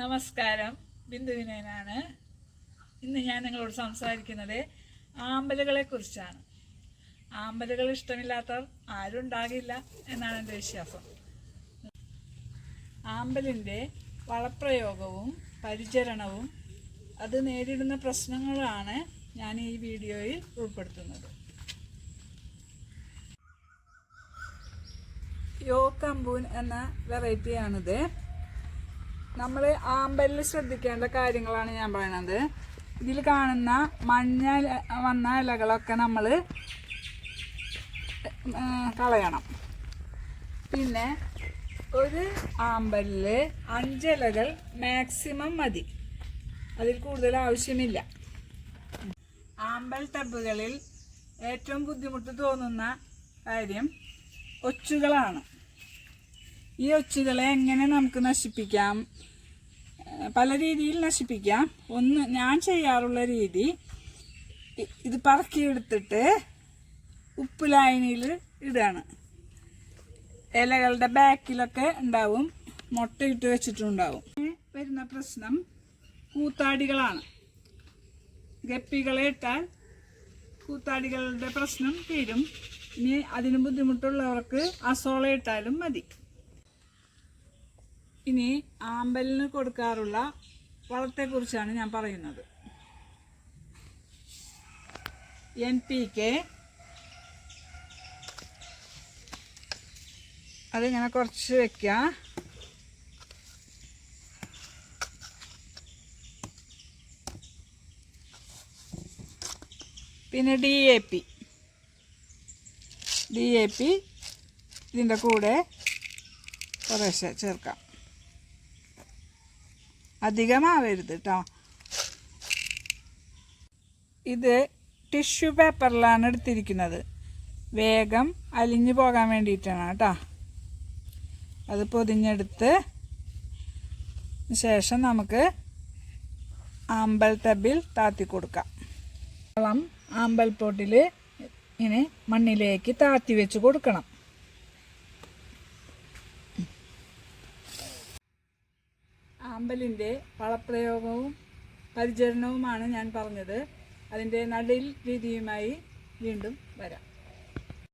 നമസ്കാരം. ബിന്ദു വിനയനാണ്. ഇന്ന് ഞാൻ നിങ്ങളോട് സംസാരിക്കുന്നത് ആമ്പലുകളെ കുറിച്ചാണ്. ആമ്പലുകൾ ഇഷ്ടമില്ലാത്തവർ ആരും ഉണ്ടാകില്ല എന്നാണ് എന്റെ വിശ്വാസം. ആമ്പലിന്റെ വളപ്രയോഗവും പരിചരണവും അത് നേരിടുന്ന പ്രശ്നങ്ങളാണ് ഞാൻ ഈ വീഡിയോയിൽ ഉൾപ്പെടുത്തുന്നത്. യോ കമ്പൂൻ എന്ന വെറൈറ്റിയാണിത്. നമ്മൾ ആമ്പലിൽ ശ്രദ്ധിക്കേണ്ട കാര്യങ്ങളാണ് ഞാൻ പറയണത്. ഇതിൽ കാണുന്ന മഞ്ഞ വന്ന ഇലകളൊക്കെ നമ്മൾ കളയണം. പിന്നെ ഒരു ആമ്പലിൽ അഞ്ചിലകൾ മാക്സിമം മതി. അതിൽ കൂടുതൽ ആവശ്യമില്ല. ആമ്പൽ ടബുകളിൽ ഏറ്റവും ബുദ്ധിമുട്ട് തോന്നുന്ന കാര്യം ഒച്ചുകളാണ്. ഈ ഒച്ചുകളെ എങ്ങനെ നമുക്ക് നശിപ്പിക്കാം? പല രീതിയിൽ നശിപ്പിക്കാം. ഒന്ന് ഞാൻ ചെയ്യാറുള്ള രീതി ഇത് പറക്കിയെടുത്തിട്ട് ഉപ്പ് ലായനിയിൽ ഇടുകയാണ്. ഇലകളുടെ ബാക്കിലൊക്കെ ഉണ്ടാവും മുട്ടയിട്ട് വെച്ചിട്ടുണ്ടാവും. വരുന്ന പ്രശ്നം കൂത്താടികളാണ്. ഗപ്പികളെ ഇട്ടാൽ കൂത്താടികളുടെ പ്രശ്നം തീരും. ഇനി അതിന് ബുദ്ധിമുട്ടുള്ളവർക്ക് അസോള ഇട്ടാലും മതി. ഇനി ആമ്പലിന് കൊടുക്കാറുള്ള വളത്തെക്കുറിച്ചാണ് ഞാൻ പറയുന്നത്. എൻ പി കെ അതിങ്ങനെ കുറച്ച് വയ്ക്കാം പിന്നെ D A P D A P ഇതിന്റെ കൂടെ കുറേശ്ശെ ചേർക്കാം. അധികമാവരുത് കേട്ടോ ഇത് ടിഷ്യൂ പേപ്പറിലാണ് എടുത്തിരിക്കുന്നത്. വേഗം അലിഞ്ഞു പോകാൻ വേണ്ടിയിട്ടാണ് കേട്ടോ അത് പൊതിഞ്ഞെടുത്ത് ശേഷം നമുക്ക് ആമ്പൽ താത്തി കൊടുക്കാം. വളം ആമ്പൽ പോട്ടിൽ ഇങ്ങനെ മണ്ണിലേക്ക് താത്തി വെച്ച് കൊടുക്കണം. ആമ്പലിന്റെ വളപ്രയോഗവും പരിചരണവുമാണ് ഞാൻ പറഞ്ഞത്. അതിന്റെ നടീൽ രീതിയുമായി വീണ്ടും വരാം.